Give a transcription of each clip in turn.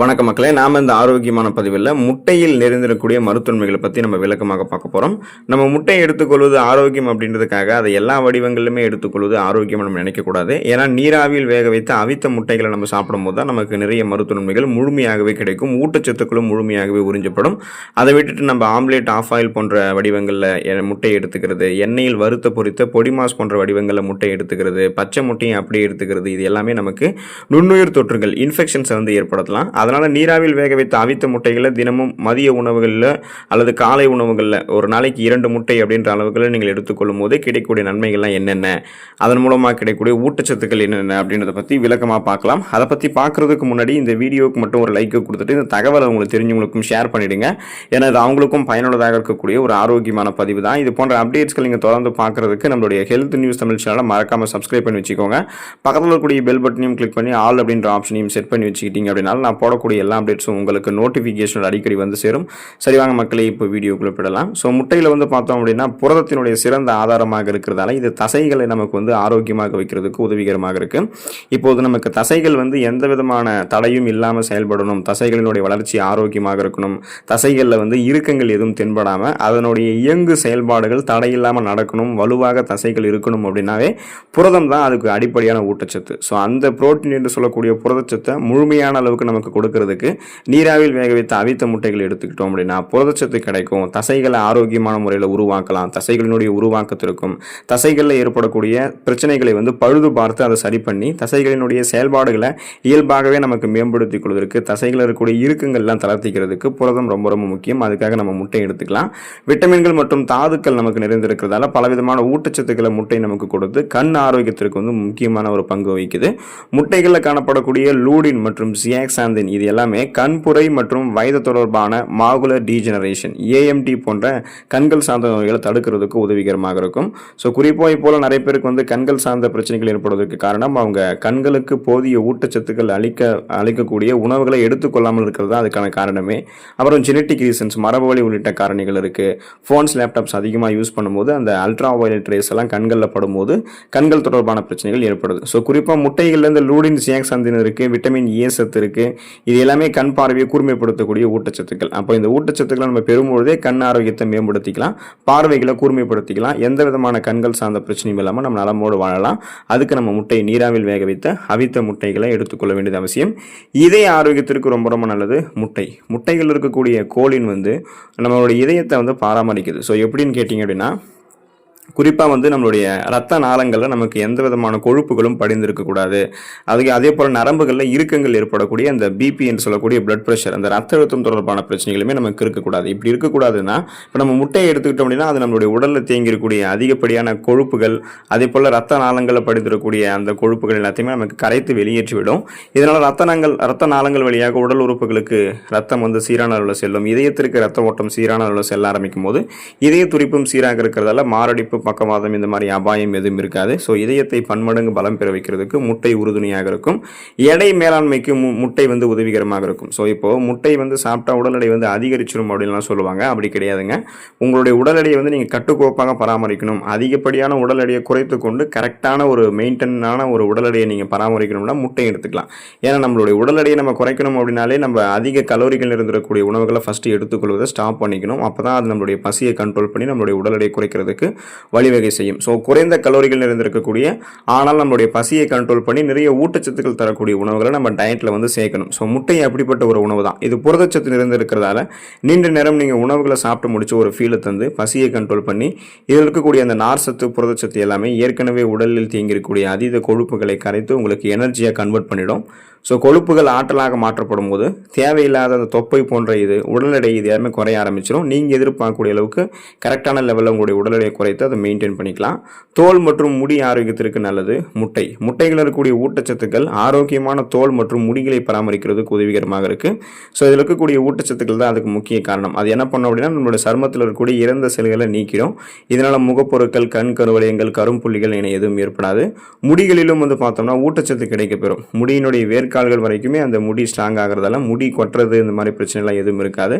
வணக்க மக்களே நாம் இந்த ஆரோக்கியமான பதிவில் முட்டையில் நிறைந்திருக்கக்கூடிய மருத்துவன்மைகளை பற்றி நம்ம விளக்கமாக பார்க்க போகிறோம் நம்ம முட்டையை எடுத்துக்கொள்வது ஆரோக்கியம் அப்படின்றதுக்காக அதை எல்லா வடிவங்களிலுமே எடுத்துக்கொள்வது ஆரோக்கியம் நம்ம நினைக்கக்கூடாது. ஏன்னா நீராவியில் வேக வைத்து அவித்த முட்டைகளை நம்ம சாப்பிடும்போது தான் நமக்கு நிறைய மருத்துவன்மைகள் முழுமையாகவே கிடைக்கும். ஊட்டச்சத்துக்களும் முழுமையாகவே உறிஞ்சப்படும். அதை விட்டுட்டு நம்ம ஆம்லேட் ஆஃப் ஆயில் போன்ற வடிவங்களில் முட்டையை எடுத்துக்கிறது எண்ணெயில் வறுத்த பொரித்த பொடிமாஸ் போன்ற வடிவங்களில் முட்டை எடுத்துக்கிறது பச்சை முட்டையை அப்படியே எடுத்துக்கிறது இது எல்லாமே நமக்கு நுண்ணுயிர் தொற்றுகள் இன்ஃபெக்ஷன்ஸை வந்து ஏற்படுத்தலாம். அதனால் நீராவில் வேக வைத்த அவித்த முட்டைகளை தினமும் மதிய உணவுகளில் அல்லது காலை உணவுகளில் ஒரு நாளைக்கு இரண்டு முட்டை அப்படின்ற அளவுகளில் நீங்கள் எடுத்துக்கொள்ளும் போது கிடைக்கக்கூடிய நன்மைகள்லாம் என்னென்ன? அதன் மூலமாக கிடைக்கக்கூடிய ஊட்டச்சத்துக்கள் என்னென்ன அப்படின்றத பற்றி விளக்கமாக பார்க்கலாம். அதை பற்றி பார்க்குறதுக்கு முன்னாடி இந்த வீடியோவுக்கு மட்டும் ஒரு லைக்கை கொடுத்துட்டு இந்த தகவலை உங்களுக்கு தெரிஞ்சவங்களுக்கும் ஷேர் பண்ணிவிடுங்க ஏன்னா இது அவங்களுக்கும் பயனுள்ளதாக இருக்கக்கூடிய ஒரு ஆரோக்கியமான பதிவு தான். இது போன்ற அப்டேட்ஸ்கள் நீங்கள் தொடர்ந்து பார்க்குறதுக்கு நம்மளுடைய ஹெல்த் நியூஸ் தமிழ் சேனலை மறக்காமல் சப்ஸ்கிரைப் பண்ணி வச்சுக்கோங்க. பக்கத்தில் இருக்கக்கூடிய பெல் பட்டனையும் கிளிக் பண்ணி ஆல் அப்படின்ற ஆப்ஷனையும் செட் பண்ணி வச்சுக்கிட்டீங்க அப்படின்னா நான் வரக்கூடிய எல்லா அப்டேட்ஸும் உங்களுக்கு நோட்டிஃபிகேஷன் அடிக்கடி வந்து சேரும். சரி வாங்க மக்களே இப்போ வீடியோக்குள்ளே போயிடலாம். ஸோ முட்டையில் வந்து பார்த்தோம் அப்படின்னா புரதத்தினுடைய சிறந்த ஆதாரமாக இருக்கிறதால இது தசைகளை நமக்கு வந்து ஆரோக்கியமாக வைக்கிறதுக்கு உதவிகரமாக இருக்குது இப்போது நமக்கு தசைகள் வந்து எந்த விதமான தடையும் இல்லாமல் செயல்படணும். தசைகளினுடைய வளர்ச்சி ஆரோக்கியமாக இருக்கணும். தசைகளில் வந்து இறுக்கங்கள் எதுவும் தென்படாமல் அதனுடைய இயங்கு செயல்பாடுகள் தடையில்லாமல் நடக்கணும். வலுவாக தசைகள் இருக்கணும் அப்படின்னாவே புரதம் தான் அதுக்கு அடிப்படையான ஊட்டச்சத்து. ஸோ அந்த புரோட்டீன் என்று சொல்லக்கூடிய புரதச்சத்தை முழுமையான அளவுக்கு நமக்கு கொடுக்கறதுக்கு நீராவில் வேக வைத்த அவித்த முட்டைகள் எடுத்துக்கிட்டோம் அப்படின்னா புரதச்சத்து கிடைக்கும். தசைகளை ஆரோக்கியமான முறையில் உருவாக்கலாம். தசைகளினுடைய உருவாக்கத்திற்கும் தசைகளில் ஏற்படக்கூடிய பிரச்சனைகளை வந்து பழுது பார்த்து அதை சரி பண்ணி தசைகளினுடைய செயல்பாடுகளை இயல்பாகவே நமக்கு மேம்படுத்திக் கொள்வதற்கு தசைகளில் இருக்கக்கூடிய இறுக்கங்கள்லாம் தளர்த்திக்கிறதுக்கு புரதம் ரொம்ப ரொம்ப முக்கியம். அதுக்காக நம்ம முட்டை எடுத்துக்கலாம். விட்டமின்கள் மற்றும் தாதுக்கள் நமக்கு நிறைந்திருக்கிறதால பலவிதமான ஊட்டச்சத்துக்களை முட்டை நமக்கு கொடுத்து கண் ஆரோக்கியத்திற்கு வந்து முக்கியமான ஒரு பங்கு வகிக்குது. முட்டைகளில் காணப்படக்கூடிய லூடின் மற்றும் சியாக்சாந்தின் இது எல்லாமே கண்புரை மற்றும் வயது தொடர்பான மாகுலர் டீஜெனரேஷன் ஏஎம்டி போன்ற கண்கள் சார்ந்த நோய்களை தடுக்கிறதுக்கு உதவிகரமாக இருக்கும். ஸோ குறிப்பாக போல் நிறைய பேருக்கு வந்து கண்கள் சார்ந்த பிரச்சனைகள் ஏற்படுவதற்கு காரணம் அவங்க கண்களுக்கு போதிய ஊட்டச்சத்துக்கள் அளிக்க அளிக்கக்கூடிய உணவுகளை எடுத்துக்கொள்ளாமல் இருக்கிறது தான் அதுக்கான காரணமே. அப்புறம் ஜெனட்டிக் ரீசன்ஸ் மரபு வழி உள்ளிட்ட காரணிகள் இருக்குது ஃபோன்ஸ் லேப்டாப்ஸ் அதிகமாக யூஸ் பண்ணும்போது அந்த அல்ட்ரா வயலட் ரேஸ் எல்லாம் கண்களில் படும்போது கண்கள் தொடர்பான பிரச்சனைகள் ஏற்படுது. ஸோ குறிப்பாக முட்டைகள்லேருந்து லூடின் சியாக்சாந்தின் இருக்குது விட்டமின் ஏ சத்து இருக்குது இது எல்லாமே கண் பார்வையை கூர்மைப்படுத்தக்கூடிய ஊட்டச்சத்துக்கள். அப்போ இந்த ஊட்டச்சத்துக்களை நம்ம பெறும்பொழுதே கண் ஆரோக்கியத்தை மேம்படுத்திக்கலாம். பார்வைகளை கூர்மைப்படுத்திக்கலாம். எந்த விதமான கண்கள் சார்ந்த பிரச்சனையும் இல்லாமல் நம்ம நலமோடு வாழலாம். அதுக்கு நம்ம முட்டை நீராவில் வேக வைத்த அவித்த முட்டைகளை எடுத்துக்கொள்ள வேண்டியது அவசியம். இதய ஆரோக்கியத்திற்கு ரொம்ப ரொம்ப நல்லது முட்டை. முட்டைகள் இருக்கக்கூடிய கோலின் வந்து நம்மளோட இதயத்தை வந்து பராமரிக்குது. ஸோ எப்படின்னு கேட்டிங்க அப்படின்னா குறிப்பாக வந்து நம்மளுடைய ரத்த நாளங்களில் நமக்கு எந்த விதமான கொழுப்புகளும் படிந்திருக்கக்கூடாது அதுக்கு அதே போல் நரம்புகளில் இறுக்கங்கள் ஏற்படக்கூடிய அந்த பிபி என்று சொல்லக்கூடிய பிளட் ப்ரெஷர் அந்த ரத்த அழுத்தம் தொடர்பான பிரச்சனைகளுமே நமக்கு இருக்கக்கூடாது இப்படி இருக்கக்கூடாதுன்னா இப்போ நம்ம முட்டையை எடுத்துக்கிட்டோம் அப்படின்னா அது நம்மளுடைய உடலில் தேங்கியிருக்கக்கூடிய அதிகப்படியான கொழுப்புகள் அதே போல் ரத்த நாளங்களில் படிந்திருக்கக்கூடிய அந்த கொழுப்புகள் எல்லாத்தையுமே நமக்கு கரைத்து வெளியேற்றிவிடும். இதனால் ரத்த நாங்கள் ரத்த நாளங்கள் வழியாக உடல் உறுப்புகளுக்கு ரத்தம் வந்து சீரான அளவில் செல்லும். இதயத்திற்கு ரத்த ஓட்டம் சீரான அளவில் செல்ல ஆரம்பிக்கும் போது இதய துடிப்பும் சீராக இருக்கிறதால மாரடைப்பு பக்கவாதம் இந்த மாதிரி அபாயம் எதுவும் இருக்காது. ஸோ இதயத்தை பன்மடங்கு பலம் பெற வைக்கிறதுக்கு முட்டை உறுதுணையாக இருக்கும். எடை மேலாண்மைக்கு முட்டை வந்து உதவிகரமாக இருக்கும். ஸோ இப்போது முட்டை வந்து சாப்பிட்டா உடல் எடை வந்து அதிகரிச்சிடும் அப்படின்லாம் சொல்லுவாங்க. அப்படி கிடையாதுங்க. உங்களுடைய உடல் எடையை வந்து நீங்கள் கட்டுக்கோப்பாக பராமரிக்கணும். அதிகப்படியான உடல் எடையை குறைத்து கொண்டு கரெக்டான ஒரு மெயின்டெனான ஒரு உடல் எடையை நீங்கள் பராமரிக்கணும்னா முட்டையும் எடுத்துக்கலாம். ஏன்னா நம்மளுடைய உடல் எடையை நம்ம குறைக்கணும் அப்படின்னாலே நம்ம அதிக கலோரிகள் இருந்திருக்கக்கூடிய உணவுகளை ஃபஸ்ட்டு எடுத்துக்கொள்வதை ஸ்டாப் பண்ணிக்கணும். அப்போ தான் அது நம்மளுடைய பசியை கண்ட்ரோல் பண்ணி நம்மளுடைய உடல் எடையை குறைக்கிறதுக்கு வழிவகை செய்யும். ஸோ குறைந்த கலோரிகள் இருந்திருக்கக்கூடிய ஆனால் நம்மளுடைய பசியை கண்ட்ரோல் பண்ணி நிறைய ஊட்டச்சத்துக்கள் தரக்கூடிய உணவுகளை நம்ம டயட்டில் வந்து சேர்க்கணும். ஸோ முட்டை அப்படிப்பட்ட ஒரு உணவு தான். இது புரதச்சத்து நிறைந்திருக்கிறதால நீண்ட நேரம் நீங்கள் உணவுகளை சாப்பிட்டு முடிச்ச ஒரு ஃபீலை தந்து பசியை கண்ட்ரோல் பண்ணி இதில் இருக்கக்கூடிய அந்த நார் சத்து புரதச்சத்து எல்லாமே ஏற்கனவே உடலில் தேங்கியிருக்கக்கூடிய அதீத கொழுப்புகளை கரைத்து உங்களுக்கு எனர்ஜியாக கன்வெர்ட் பண்ணிடும். ஸோ கொழுப்புகள் ஆற்றலாக மாற்றப்படும் போது தேவையில்லாத அந்த தொப்பை போன்ற இது உடல் எடை இது எல்லாமே குறைய ஆரம்பிச்சிடும் நீங்கள் எதிர்பார்க்கக்கூடிய அளவுக்கு கரெக்டான லெவலில் உங்களுடைய உடல் எடையை குறைத்து அதை மெயின்டைன் பண்ணிக்கலாம். தோல் மற்றும் முடி ஆரோக்கியத்திற்கு நல்லது. முட்டை. முட்டைகள் இருக்கக்கூடிய ஊட்டச்சத்துக்கள் ஆரோக்கியமான தோல் மற்றும் முடிகளை பராமரிக்கிறதுக்கு உதவிகரமாக இருக்குது ஸோ இதில் இருக்கக்கூடிய ஊட்டச்சத்துக்கள் தான் அதுக்கு முக்கிய காரணம். அது என்ன பண்ணோம் அப்படின்னா நம்மளுடைய சருமத்தில் இருக்கக்கூடிய இறந்த செல்களை நீக்கிடும். இதனால் முகப்பொருட்கள் கண் கருவளையங்கள் கரும்புள்ளிகள் என எதுவும் ஏற்படாது. முடிகளிலும் வந்து பார்த்தோம்னா ஊட்டச்சத்து கிடைக்கப்பெறும். முடியினுடைய வேர்க்க கால்கள் வரைக்குமே அந்த முடி ஸ்ட்ராங் ஆகிறதால முடி கொட்டுறது இந்த மாதிரி பிரச்சனைலாம் எதுவும் இருக்காது.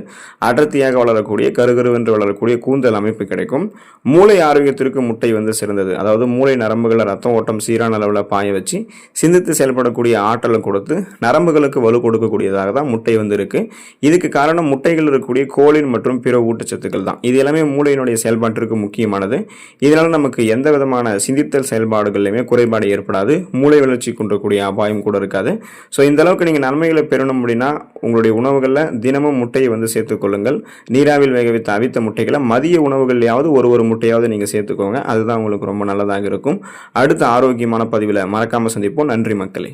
அடர்த்தியாக வளரக்கூடிய கருகருவென்று வளரக்கூடிய கூந்தல் அமைப்பு கிடைக்கும். மூளை ஆரோக்கியத்திற்கு முட்டை வந்து சிறந்தது. அதாவது மூளை நரம்புகளை ரத்தம் ஓட்டம் சீரான அளவில் பாய வச்சு சிந்தித்து செயல்படக்கூடிய ஆற்றலை கொடுத்து நரம்புகளுக்கு வலு கொடுக்கக்கூடியதாக தான் முட்டை வந்து இருக்கு. இதுக்கு காரணம் முட்டைகள் இருக்கக்கூடிய கோலின் மற்றும் பிற ஊட்டச்சத்துக்கள் தான். இது எல்லாமே மூளையினுடைய செயல்பாட்டிற்கு முக்கியமானது. இதனால் நமக்கு எந்த விதமான சிந்தித்தல் செயல்பாடுகள்லையுமே குறைபாடு ஏற்படாது. மூளை வளர்ச்சி கொண்டக்கூடிய அபாயம் கூட இருக்காது. ஸோ இந்த அளவுக்கு நீங்கள் நன்மைகளை பெறணும் அப்படின்னா உங்களுடைய உணவுகளில் தினமும் முட்டையை வந்து சேர்த்துக்கொள்ளுங்கள் நீராவில் வேக வைத்த அவித்த முட்டைகளை மதிய உணவுகள்லையாவது ஒரு ஒரு முட்டையாவது நீங்கள் சேர்த்துக்கோங்க. அதுதான் உங்களுக்கு ரொம்ப நல்லதாக இருக்கும். அடுத்த ஆரோக்கியமான பதிவில் மறக்காமல் சந்திப்போம். நன்றி மக்களே.